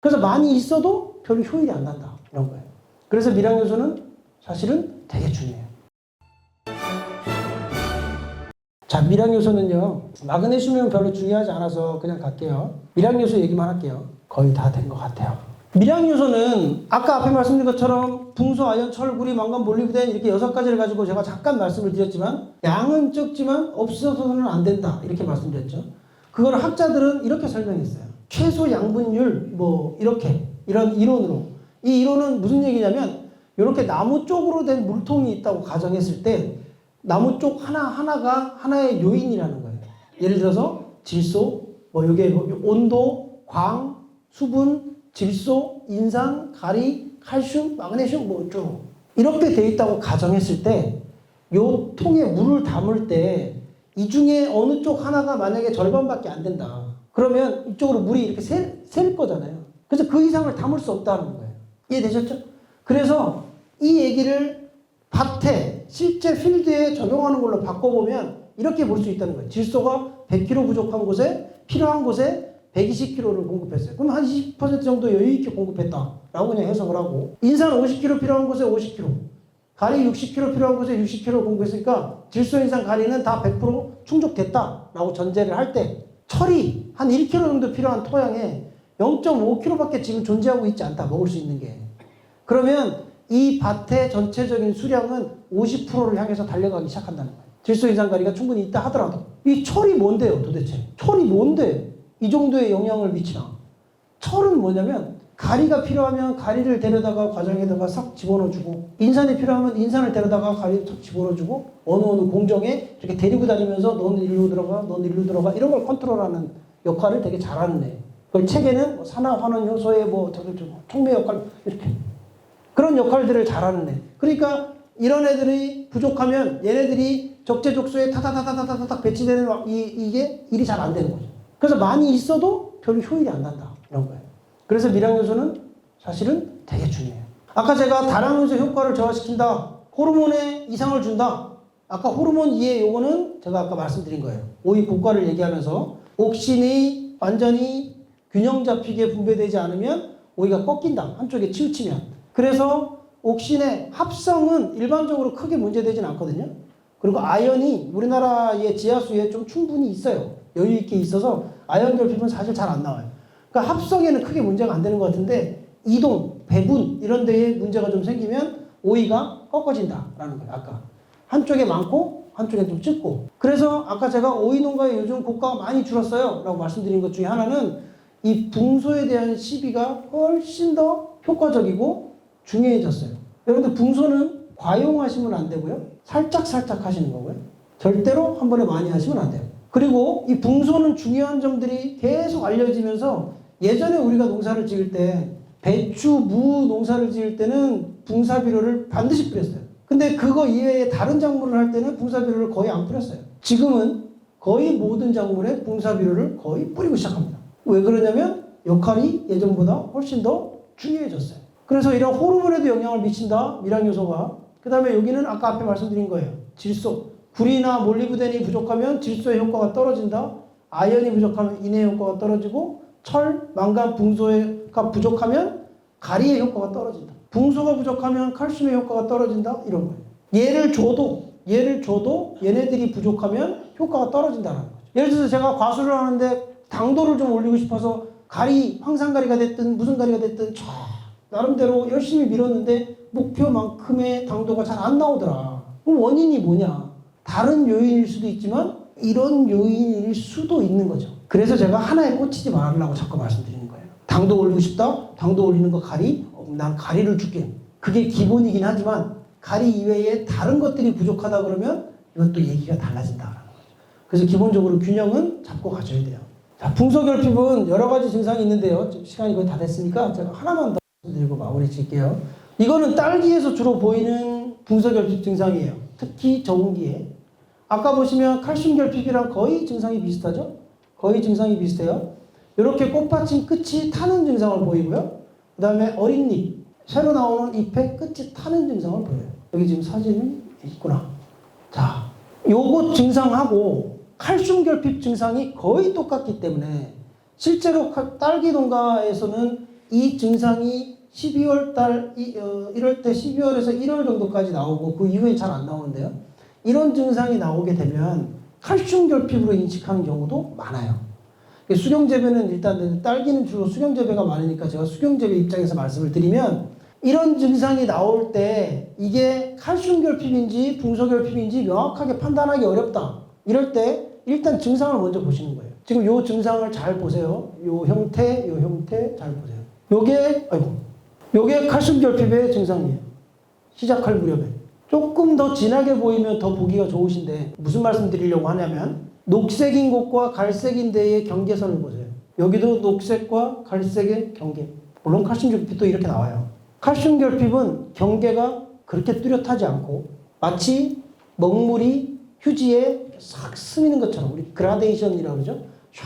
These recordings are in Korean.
그래서 많이 있어도 별로 효율이 안 난다. 이런 거예요. 그래서 미량 요소는 사실은 되게 중요해요. 자, 미량 요소는요. 마그네슘은 별로 중요하지 않아서 그냥 갈게요. 미량 요소 얘기만 할게요. 거의 다 된 것 같아요. 미량 요소는 아까 앞에 말씀드린 것처럼 붕소, 아연, 철, 구리, 망간, 몰리브덴 이렇게 여섯 가지를 가지고 제가 잠깐 말씀을 드렸지만 양은 적지만 없어서는 안 된다 이렇게 말씀드렸죠. 그걸 학자들은 이렇게 설명했어요. 최소 양분율 뭐 이렇게 이런 이론으로 이 이론은 무슨 얘기냐면 이렇게 나무 쪽으로 된 물통이 있다고 가정했을 때 나무 쪽 하나 하나가 하나의 요인이라는 거예요. 예를 들어서 질소, 뭐 요게 온도, 광, 수분, 질소, 인산, 가리, 칼슘, 마그네슘 뭐 쭉 이렇게 돼 있다고 가정했을 때 요 통에 물을 담을 때 이 중에 어느 쪽 하나가 만약에 절반밖에 안 된다. 그러면 이쪽으로 물이 이렇게 새, 셀 거잖아요. 그래서 그 이상을 담을 수 없다는 거예요. 이해되셨죠? 그래서 이 얘기를 밭에 실제 필드에 적용하는 걸로 바꿔보면 이렇게 볼 수 있다는 거예요. 질소가 100kg 부족한 곳에 필요한 곳에 120kg를 공급했어요. 그럼 한 20% 정도 여유 있게 공급했다라고 그냥 해석을 하고 인산 50kg 필요한 곳에 50kg, 가리 60kg 필요한 곳에 60kg 공급했으니까 질소, 인산, 가리는 다 100% 충족됐다라고 전제를 할 때 철이 한 1kg 정도 필요한 토양에 0.5kg밖에 지금 존재하고 있지 않다 먹을 수 있는 게 그러면 이 밭의 전체적인 수량은 50%를 향해서 달려가기 시작한다는 거예요. 질소 인산가리가 충분히 있다 하더라도 이 철이 뭔데요, 도대체? 철이 뭔데 이 정도의 영향을 미치나? 철은 뭐냐면 가리가 필요하면 가리를 데려다가 과정에다가 싹 집어넣어주고 인산이 필요하면 인산을 데려다가 가리를 탁 집어넣어주고 어느 어느 공정에 이렇게 데리고 다니면서 너는 일로 들어가, 너는 일로 들어가 이런 걸 컨트롤하는 역할을 되게 잘하는 애. 그걸 책에는 뭐 산화 환원 효소의 뭐 촉매 역할 이렇게 그런 역할들을 잘하는 애. 그러니까 이런 애들이 부족하면 얘네들이 적재적소에 타다다다다다닥 배치되는 와- 이, 이게 일이 잘 안 되는 거죠. 그래서 많이 있어도 별로 효율이 안 난다. 이런 거예요. 그래서 미량 요소는 사실은 되게 중요해요. 아까 제가 다량 요소 효과를 저하시킨다. 호르몬에 이상을 준다. 아까 호르몬 이해 요거는 제가 아까 말씀드린 거예요. 오이 고가를 얘기하면서 옥신이 완전히 균형 잡히게 분배되지 않으면 오이가 꺾인다. 한쪽에 치우치면. 그래서 옥신의 합성은 일반적으로 크게 문제되진 않거든요. 그리고 아연이 우리나라의 지하수에 좀 충분히 있어요. 여유 있게 있어서 아연 결핍은 사실 잘 안 나와요. 그러니까 합성에는 크게 문제가 안 되는 것 같은데 이동, 배분 이런 데에 문제가 좀 생기면 오이가 꺾어진다라는 거예요. 아까 한쪽에 많고 한쪽에 좀 적고. 그래서 아까 제가 오이 농가에 요즘 고가가 많이 줄었어요라고 말씀드린 것 중에 하나는 이 붕소에 대한 시비가 훨씬 더 효과적이고 중요해졌어요. 여러분들 붕소는 과용하시면 안 되고요. 살짝 살짝 하시는 거고요. 절대로 한 번에 많이 하시면 안 돼요. 그리고 이 붕소는 중요한 점들이 계속 알려지면서 예전에 우리가 농사를 지을 때 배추, 무 농사를 지을 때는 붕사비료를 반드시 뿌렸어요. 근데 그거 이외에 다른 작물을 할 때는 붕사비료를 거의 안 뿌렸어요. 지금은 거의 모든 작물에 붕사비료를 거의 뿌리고 시작합니다. 왜 그러냐면 역할이 예전보다 훨씬 더 중요해졌어요. 그래서 이런 호르몬에도 영향을 미친다. 미량 요소가. 그다음에 여기는 아까 앞에 말씀드린 거예요. 질소. 구리나 몰리브덴이 부족하면 질소의 효과가 떨어진다. 아연이 부족하면 인의 효과가 떨어지고 철, 망간, 붕소가 부족하면 가리의 효과가 떨어진다. 붕소가 부족하면 칼슘의 효과가 떨어진다. 이런 거예요. 얘를 줘도 얘를 줘도 얘네들이 부족하면 효과가 떨어진다는 거죠. 예를 들어서 제가 과수를 하는데 당도를 좀 올리고 싶어서 가리, 황산가리가 됐든 무슨 가리가 됐든 쫙 나름대로 열심히 밀었는데 목표만큼의 당도가 잘 안 나오더라. 그럼 원인이 뭐냐? 다른 요인일 수도 있지만 이런 요인일 수도 있는 거죠. 그래서 제가 하나에 꽂히지 말라고 자꾸 말씀드리는 거예요. 당도 올리고 싶다? 당도 올리는 거 가리? 어, 난 가리를 줄게. 그게 기본이긴 하지만 가리 이외에 다른 것들이 부족하다 그러면 이것도 얘기가 달라진다라는 거죠. 그래서 기본적으로 균형은 잡고 가셔야 돼요. 자, 붕소결핍은 여러 가지 증상이 있는데요. 시간이 거의 다 됐으니까 제가 하나만 더 드리고 마무리 짓게요. 이거는 딸기에서 주로 보이는 붕소결핍 증상이에요. 특히 저온기에. 아까 보시면 칼슘 결핍이랑 거의 증상이 비슷하죠? 거의 증상이 비슷해요. 이렇게 꽃받침 끝이 타는 증상을 보이고요. 그 다음에 어린 잎, 새로 나오는 잎의 끝이 타는 증상을 보여요. 여기 지금 사진이 있구나. 자, 요거 증상하고 칼슘 결핍 증상이 거의 똑같기 때문에 실제로 칼- 딸기 농가에서는 이 증상이 12월 달, 이, 어, 1월 때 12월에서 1월 정도까지 나오고 그 이후에 잘 안 나오는데요. 이런 증상이 나오게 되면 칼슘 결핍으로 인식하는 경우도 많아요. 수경재배는 일단 딸기는 주로 수경재배가 많으니까 제가 수경재배 입장에서 말씀을 드리면 이런 증상이 나올 때 이게 칼슘 결핍인지 붕소 결핍인지 명확하게 판단하기 어렵다. 이럴 때 일단 증상을 먼저 보시는 거예요. 지금 요 증상을 잘 보세요. 요 형태, 요 형태 잘 보세요. 요게 아이고. 요게 칼슘 결핍의 증상이에요. 시작할 무렵에. 조금 더 진하게 보이면 더 보기가 좋으신데 무슨 말씀 드리려고 하냐면 녹색인 곳과 갈색인 데의 경계선을 보세요. 여기도 녹색과 갈색의 경계. 물론 칼슘 결핍도 이렇게 나와요. 칼슘 결핍은 경계가 그렇게 뚜렷하지 않고 마치 먹물이 휴지에 싹 스미는 것처럼 우리 그라데이션이라고 그러죠. 쫙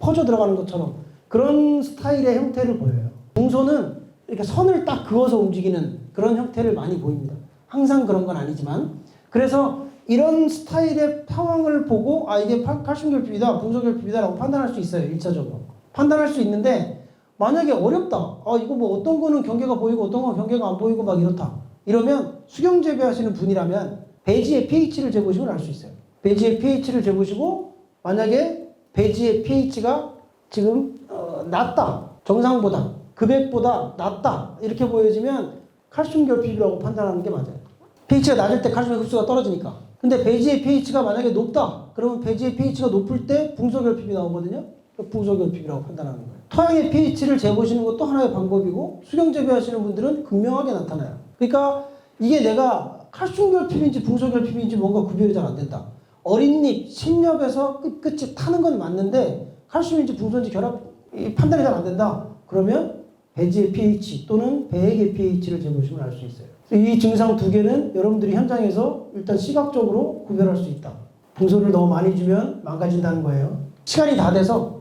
퍼져 들어가는 것처럼 그런 스타일의 형태를 보여요. 동소는 이렇게 선을 딱 그어서 움직이는 그런 형태를 많이 보입니다. 항상 그런 건 아니지만 그래서 이런 스타일의 상황을 보고 아 이게 팔- 칼슘 결핍이다, 분소 결핍이다라고 판단할 수 있어요. 일차적으로 판단할 수 있는데 만약에 어렵다. 아 이거 뭐 어떤 거는 경계가 보이고 어떤 건 경계가 안 보이고 막 이렇다. 이러면 수경 재배하시는 분이라면 배지의 pH를 재보시면 알 수 있어요. 배지의 pH를 재보시고 만약에 배지의 pH가 지금 어, 낮다. 정상보다 급액보다 낮다. 이렇게 보여지면 칼슘 결핍이라고 판단하는 게 맞아요. pH가 낮을 때 칼슘의 흡수가 떨어지니까. 근데 배지의 pH가 만약에 높다. 그러면 배지의 pH가 높을 때 붕소 결핍이 나오거든요. 붕소 결핍이라고 판단하는 거예요. 토양의 pH를 재보시는 것도 하나의 방법이고 수경 재배하시는 분들은 극명하게 나타나요. 그러니까 이게 내가 칼슘 결핍인지 붕소 결핍인지 뭔가 구별이 잘 안 된다. 어린잎, 신엽에서 끝끝이 타는 건 맞는데 칼슘인지 붕소인지 결합 이 판단이 잘 안 된다. 그러면 배지의 pH 또는 배액의 pH를 재보시면 알 수 있어요. 이 증상 두 개는 여러분들이 현장에서 일단 시각적으로 구별할 수 있다. 붕소를 너무 많이 주면 망가진다는 거예요. 시간이 다 돼서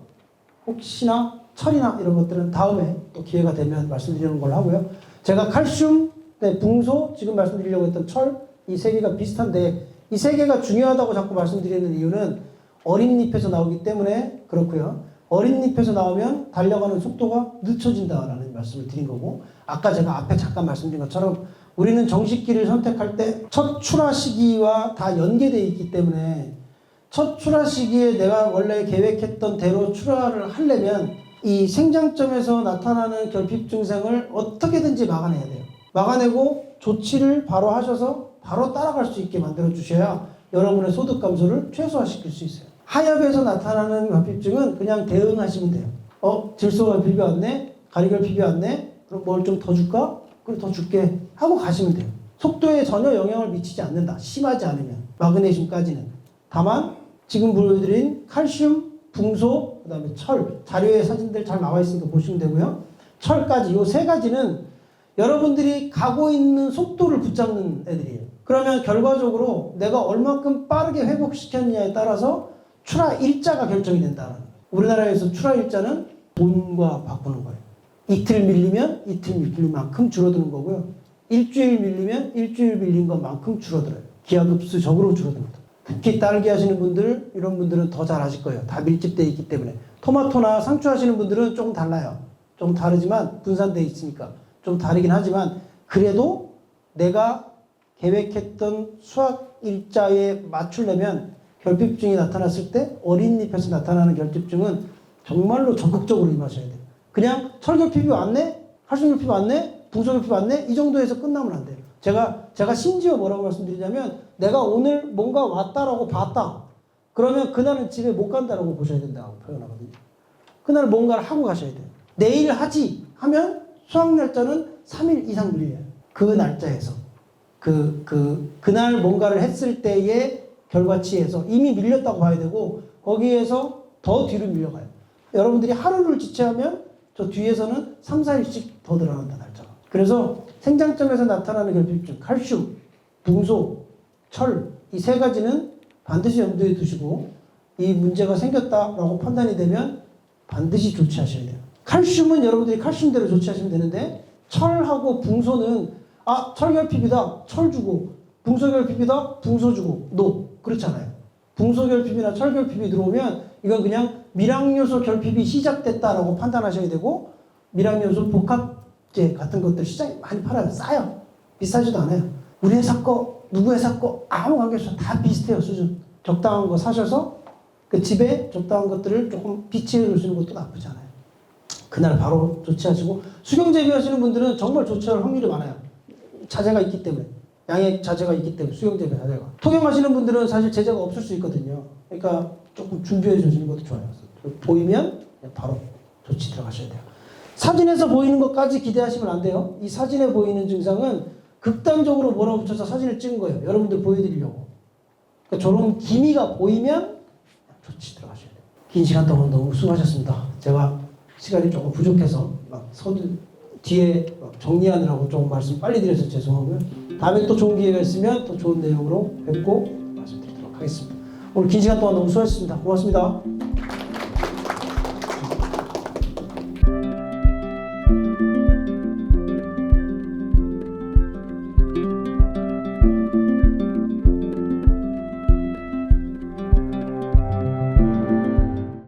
혹시나 철이나 이런 것들은 다음에 또 기회가 되면 말씀드리는 걸로 하고요. 제가 칼슘, 네, 붕소, 지금 말씀드리려고 했던 철, 이 세 개가 비슷한데 이 세 개가 중요하다고 자꾸 말씀드리는 이유는 어린 잎에서 나오기 때문에 그렇고요. 어린 잎에서 나오면 달려가는 속도가 늦춰진다라는 말씀을 드린 거고 아까 제가 앞에 잠깐 말씀드린 것처럼 우리는 정식기를 선택할 때 첫 출하 시기와 다 연계되어 있기 때문에 첫 출하 시기에 내가 원래 계획했던 대로 출하를 하려면 이 생장점에서 나타나는 결핍 증상을 어떻게든지 막아내야 돼요. 막아내고 조치를 바로 하셔서 바로 따라갈 수 있게 만들어 주셔야 여러분의 소득 감소를 최소화시킬 수 있어요. 하엽에서 나타나는 결핍증은 그냥 대응하시면 돼요. 어, 질소 결핍이 왔네? 가리 결핍이 왔네? 그럼 뭘 좀 더 줄까? 그래 더 줄게 하고 가시면 돼요. 속도에 전혀 영향을 미치지 않는다. 심하지 않으면 마그네슘까지는. 다만 지금 보여드린 칼슘, 붕소, 그다음에 철 자료에 사진들 잘 나와 있으니까 보시면 되고요. 철까지 이 세 가지는 여러분들이 가고 있는 속도를 붙잡는 애들이에요. 그러면 결과적으로 내가 얼마큼 빠르게 회복시켰냐에 따라서 출하 일자가 결정이 된다는. 우리나라에서 출하 일자는 돈과 바꾸는 거예요. 이틀 밀리면 이틀 밀릴 만큼 줄어드는 거고요. 일주일 밀리면 일주일 밀린 것만큼 줄어들어요. 기하급수적으로 줄어듭니다. 특히 딸기 하시는 분들 이런 분들은 더 잘하실 거예요. 다 밀집되어 있기 때문에 토마토나 상추 하시는 분들은 조금 달라요. 좀 다르지만 분산되어 있으니까 좀 다르긴 하지만 그래도 내가 계획했던 수확 일자에 맞추려면 결핍증이 나타났을 때 어린 잎에서 나타나는 결핍증은 정말로 적극적으로 임하셔야 돼요. 그냥 철결핍이 왔네, 칼슘결핍이 왔네, 붕소결핍이 왔네 이 정도에서 끝나면 안 돼요. 제가 제가 심지어 뭐라고 말씀드리냐면 내가 오늘 뭔가 왔다라고 봤다. 그러면 그날은 집에 못 간다라고 보셔야 된다고 표현하거든요. 그날 뭔가를 하고 가셔야 돼요. 내일 하지 하면 수학 날짜는 3일 이상 밀려요. 그 날짜에서 그, 그, 그 날 뭔가를 했을 때의 결과치에서 이미 밀렸다고 봐야 되고 거기에서 더 뒤로 밀려가요. 여러분들이 하루를 지체하면 저 뒤에서는 3, 4일씩 더 늘어난다 날짜가. 그래서 생장점에서 나타나는 결핍증, 칼슘, 붕소, 철 이 세 가지는 반드시 염두에 두시고 이 문제가 생겼다라고 판단이 되면 반드시 조치하셔야 돼요. 칼슘은 여러분들이 칼슘대로 조치하시면 되는데 철하고 붕소는 아 철결핍이다 철 주고 붕소결핍이다 붕소 주고 노 그렇잖아요. 붕소결핍이나 철결핍이 들어오면 이건 그냥 밀항요소 결핍이 시작됐다라고 판단하셔야 되고 미량요소 복합제 같은 것들 시장에 많이 팔아요. 싸요. 비싸지도 않아요. 우리 회사 거, 누구 회사 거 아무 관계 없어. 다 비슷해요, 수준. 적당한 거 사셔서 그 집에 적당한 것들을 조금 비치해 놓으시는 것도 나쁘지 않아요. 그날 바로 조치하시고 수경 재배하시는 분들은 정말 조치할 확률이 많아요. 자재가 있기 때문에 양의 자재가 있기 때문에 수경 재배 자재가 토경하시는 분들은 사실 제재가 없을 수 있거든요. 그러니까 조금 준비해 주시는 것도 좋아요. 보이면 바로 조치 들어가셔야 돼요. 사진에서 보이는 것까지 기대하시면 안 돼요. 이 사진에 보이는 증상은 극단적으로 몰아붙여서 사진을 찍은 거예요. 여러분들 보여드리려고. 그러니까 저런 기미가 보이면 조치 들어가셔야 돼요. 긴 시간 동안 너무 수고하셨습니다. 제가 시간이 조금 부족해서 막 서두 뒤에 막 정리하느라고 조금 말씀 빨리 드려서 죄송하고요. 다음에 또 좋은 기회가 있으면 또 좋은 내용으로 뵙고 말씀드리도록 하겠습니다. 오늘 긴 시간 동안 너무 수고하셨습니다. 고맙습니다.